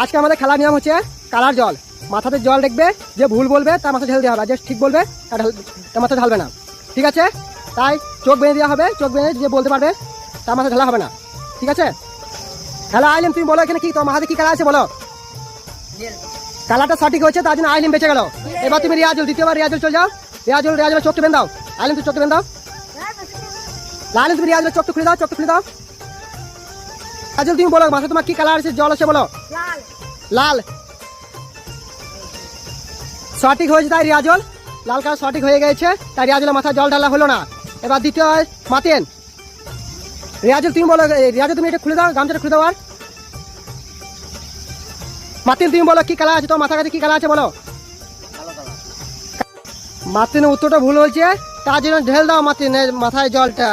আজকে আমাদের খেলার নিয়ম হচ্ছে কালার জল। মাথাতে জল দেখবে যে ভুল বলবে তার মাথা ঢেলে দেওয়া হবে যে ঠিক বলবে তার মাথা ঢালবে না। ঠিক আছে? তাই চোখ বেঁধে দেওয়া হবে চোখ বেঁধে যে বলতে পারবে তার মাথা ঢালা হবে না। ঠিক আছে? হ্যালো আইলিম তুমি বলো এখানে কি তোমার হাতে কি কালার আছে বলো? কালারটা সঠিক হয়েছে তার জন্য আইলিম বেঁচে গেল। এবার তুমি রিয়াজুল দ্বিতীয়বার রিয়াজুল চলে যাও। রিয়াজুল রিয়াজুল চোখটা বেঁধে দাও। আইলিম তুমি চোখটা বেঁধে দাও। লালিম তুমি রিয়াজুলের চোখটা খুলে দাও চোখটা খুলে দাও। রিয়াজুল তুমি বলো মাথায় তোমার কি কালার আছে? জল আছে বলো। লাল। সঠিক হয়েছে তাই রিয়াজল? লাল কালার সঠিক হয়ে গেছে তাই রিয়াজলের মাথায় জল ঢালা হলো না। এবার দ্বিতীয় হয় মাতেন। রিয়াজল তুমি বলো রিয়াজল তুমি এটা খুলে দাও গামছাটা খুলে দাও আর। মাতিন তুমি বলো কি কালার আছে? তোমার মাথার কাছে কি কালার আছে বলো। মাতিনের উত্তরটা ভুল হয়েছে তার জন্য ঢেল দাও মাতিনের মাথায় জলটা।